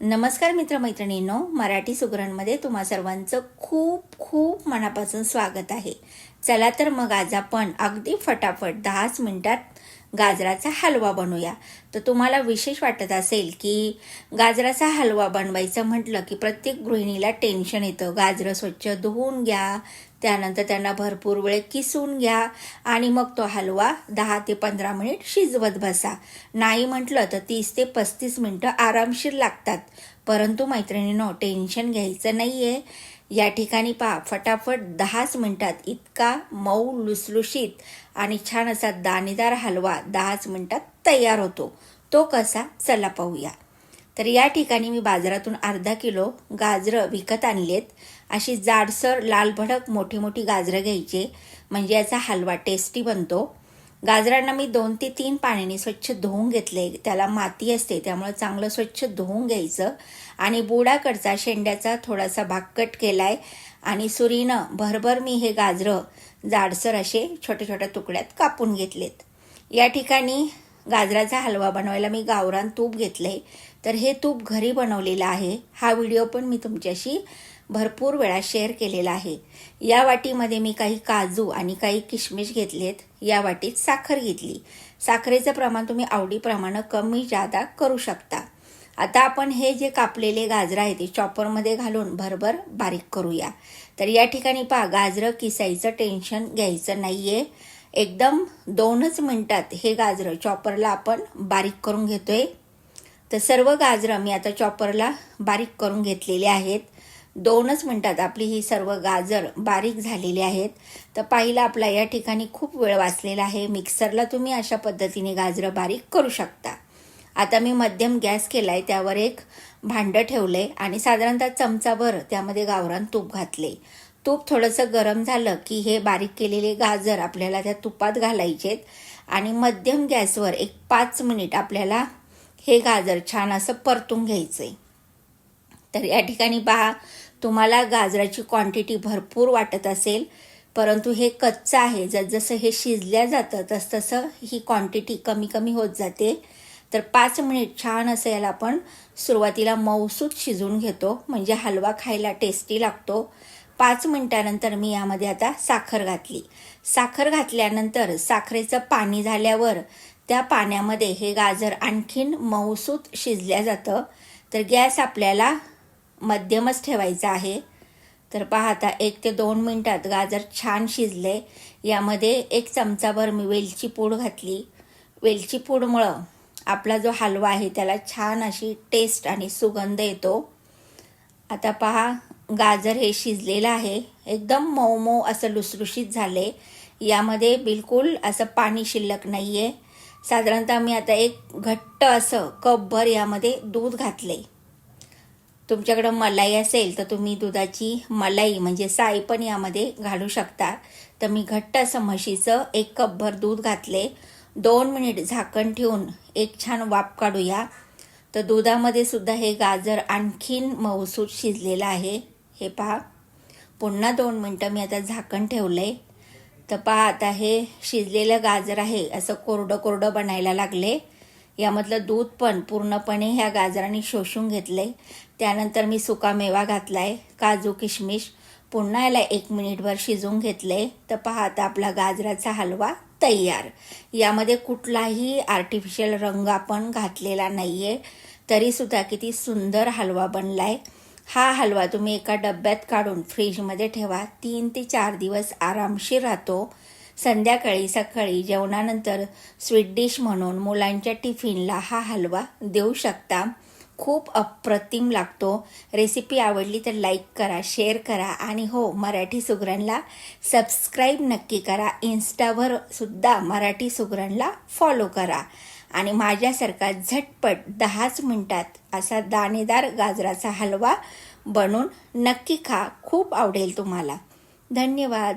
नमस्कार मित्रमैत्रिणींनो मराठी सुगरणमध्ये तुम्हा सर्वांचं खूप खूप मनापासून स्वागत आहे. चला तर मग आज आपण अगदी फटाफट दहाच मिनिटात गाजराचा हलवा बनवूया. तर तुम्हाला विशेष वाटत असेल की गाजराचा हलवा बनवायचं म्हटलं की प्रत्येक गृहिणीला टेन्शन येतं. गाजरं स्वच्छ धुवून घ्या त्यानंतर त्यांना भरपूर वेळ किसून घ्या आणि मग तो हलवा दहा ते पंधरा मिनिट शिजवत बसा. नाही म्हटलं तर तीस ते पस्तीस मिनटं आरामशीर लागतात. परंतु मैत्रिणींनो टेन्शन घ्यायचं नाही आहे या ठिकाणी पहा फटाफट दहाच मिनिटात इतका मऊ लुसलुशीत आणि छान असा दाणेदार हलवा दहाच मिनिटात तयार होतो. तो कसा? चला पाहूया. तर या ठिकाणी मी बाजारातून अर्धा किलो गाजरं विकत आणलेत. अशी जाडसर लाल भडक मोठी मोठी गाजरं घ्यायचे. म्हणजे याचा हलवा टेस्टी बनतो. गाजरांना मी दोन ते तीन पाण्याने स्वच्छ धुवून घेतले. त्याला माती असते त्यामुळे चांगलं स्वच्छ धुवून घ्यायचं. आणि बुडाकडचा शेंड्याचा थोडासा भाग कट केलाय. आणि सुरीनं भरभर मी हे गाजरं जाडसर असे छोट्या छोट्या तुकड्यात कापून घेतलेत. या ठिकाणी गाजराचा हलवा बनवायला मी गावरान तूप घेतले तर हे तूप घरी बनवलेलं आहे. हा व्हिडिओ पण मी तुमच्याशी भरपूर वेळा शेअर केलेला आहे. या वाटीमध्ये मी काही काजू आणि काही किशमिश घेतलेत. या वाटीत साखर घेतली. साखरेचं प्रमाण तुम्ही आवडीप्रमाणे कमी जादा करू शकता. आता आपण हे जे कापलेले गाजरं आहे ते चॉपरमध्ये घालून भरभर बारीक करूया. तर या ठिकाणी पहा गाजरं किसायचं टेन्शन घ्यायचं नाही आहे एकदम दोनच मिनटात हे गाजरं चॉपरला आपण बारीक करून घेतोय. तर सर्व गाजरं मी आता चॉपरला बारीक करून घेतलेले आहेत. दोनच म्हणतात आपली ही सर्व गाजर बारीक झालेली आहेत. तर पाहिलं आपला या ठिकाणी खूप वेळ वाचलेला आहे. मिक्सरला तुम्ही अशा पद्धतीने गाजरं बारीक करू शकता. आता मी मध्यम गॅस केला आहे त्यावर एक भांडं ठेवलं आहे आणि साधारणतः चमचाभर त्यामध्ये गावरान तूप घातले तूप थोडंसं गरम झालं की हे बारीक केलेले गाजर आपल्याला त्या तुपात घालायचेत आणि मध्यम गॅसवर एक पाच मिनिट आपल्याला हे गाजर छान असं परतून घ्यायचं आहे तर या ठिकाणी पहा तुम्हाला गाजराची क्वांटिटी भरपूर वाटत असेल परंतु हे कच्चं आहे. जसजसं हे शिजल्या जातं तसतसं ही क्वांटिटी कमी कमी होत जाते. तर पाच मिनिट छान असं याला आपण सुरुवातीला मऊसूत शिजवून घेतो म्हणजे हलवा खायला टेस्टी लागतो. पाच मिनिटानंतर मी यामध्ये आता साखर घातली. साखर घातल्यानंतर साखरेचं पाणी झाल्यावर त्या पाण्यामध्ये हे गाजर आणखीन मऊसूत शिजल्या जातं. तर गॅस आपल्याला मध्यमच ठेवायचा आहे. तर पहा आता एक ते दोन मिनटात गाजर छान शिजले. यामध्ये एक चमचाभर मी वेलची पूड घातली. वेलची पूडमुळं आपला जो हलवा आहे त्याला छान अशी टेस्ट आणि सुगंध येतो. आता पहा गाजर हे शिजलेलं आहे. एकदम मऊ मऊ असं लुसलुशीत झाले. यामध्ये बिलकुल असं पाणी शिल्लक नाही आहे साधारणतः मी आता एक घट्ट असं कपभर यामध्ये दूध घातले तुमच्याकडं मलाई असेल तर तुम्ही दुधाची मलाई म्हणजे साई पण यामध्ये घालू शकता. तर मी घट्ट असं म्हशीचं एक कपभर दूध घातले. दोन मिनिट झाकण ठेवून एक छान वाफ काढूया. तर दुधामध्ये सुद्धा हे गाजर आणखीन मऊसूत शिजलेलं आहे. हे पहा. पुन्हा दोन मिनटं मी आता झाकण ठेवलं. आहे तर पहा आता हे शिजलेलं गाजर आहे. असं कोरडं कोरडं बनायला लागले. यामधलं दूध पण पूर्णपणे ह्या गाजराने शोषून घेतले त्यानंतर मी सुका मेवा घातलाय काजू किशमिश. पुन्हा याला एक मिनिटभर शिजवून घेतले तर पहा आता आपला गाजराचा हलवा तयार. यामध्ये कुठलाही आर्टिफिशियल रंग आपण घातलेला नाहीये. तरी सुद्धा किती सुंदर हलवा बनलाय. हा हलवा तुम्ही एका डब्यात काढून फ्रीजमध्ये ठेवा. तीन ते चार दिवस आरामशीर राहतो. संध्याकाळी सकाळी जेवणानंतर स्वीट डिश म्हणून मुलांच्या टिफिनला हा हलवा देऊ शकता. खूप अप्रतिम लागतो. रेसिपी आवडली तर लाईक करा शेअर करा आणि हो मराठी सुगरणला सबस्क्राईब नक्की करा. इन्स्टावर सुद्धा मराठी सुगरणला फॉलो करा. आणि माझ्यासारखा झटपट दहाच मिनटात असा दाणेदार गाजराचा हलवा बनवून नक्की खा. खूप आवडेल तुम्हाला. धन्यवाद.